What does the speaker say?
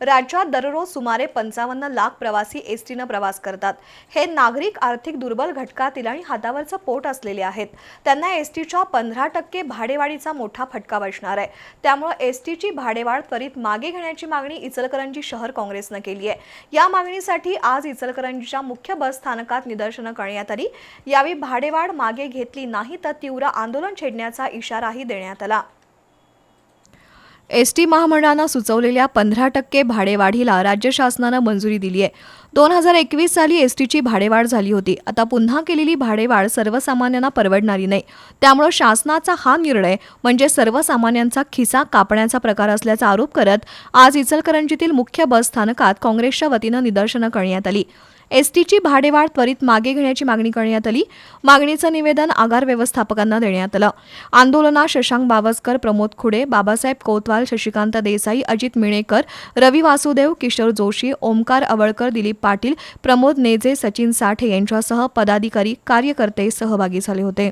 राज्यात दररोज सुमारे पंचावन्न लाख प्रवासी एस टीनं प्रवास करतात. हे नागरिक आर्थिक दुर्बल घटकातील आणि हातावरचं पोट असलेले आहेत. त्यांना एस टीच्या पंधरा टक्के भाडेवाढीचा मोठा फटका बसणार आहे. त्यामुळे एस टीची भाडेवाढ त्वरित मागे घेण्याची मागणी इचलकरंजी शहर काँग्रेसनं केली आहे. या मागणीसाठी आज इचलकरंजीच्या मुख्य बस स्थानकात निदर्शनं करण्यात आली. यावेळी भाडेवाढ मागे घेतली नाही तर तीव्र आंदोलन छेडण्याचा इशाराही देण्यात आला. एस टी महामंडळानं सुचवलेल्या पंधरा टक्के भाडेवाढीला राज्य शासनानं मंजुरी दिली आहे दोन हजार एकवीस साली एस टीची भाडेवाढ झाली होती. आता पुन्हा केलेली भाडेवाढ सर्वसामान्यांना परवडणारी नाही. त्यामुळं शासनाचा हा निर्णय म्हणजे सर्वसामान्यांचा खिसा कापण्याचा प्रकार असल्याचा आरोप करत आज इचलकरंजीतील मुख्य बस स्थानकात काँग्रेसच्या वतीनं निदर्शनं करण्यात आली. एस टीची भाडेवाढ त्वरित मागे घेण्याची मागणी करण्यात आली. मागणीचं निवेदन आगार व्यवस्थापकांना देण्यात आलं. आंदोलनात शशांक बावस्कर प्रमोद खुडे बाबासाहेब कोतवाल शशिकांत देसाई अजित मिणेकर रवी वासुदेव किशोर जोशी ओमकार अवळकर दिलीप पाटील प्रमोद नेजे सचिन साठे यांच्यासह पदाधिकारी कार्यकर्ते सहभागी झाले होते.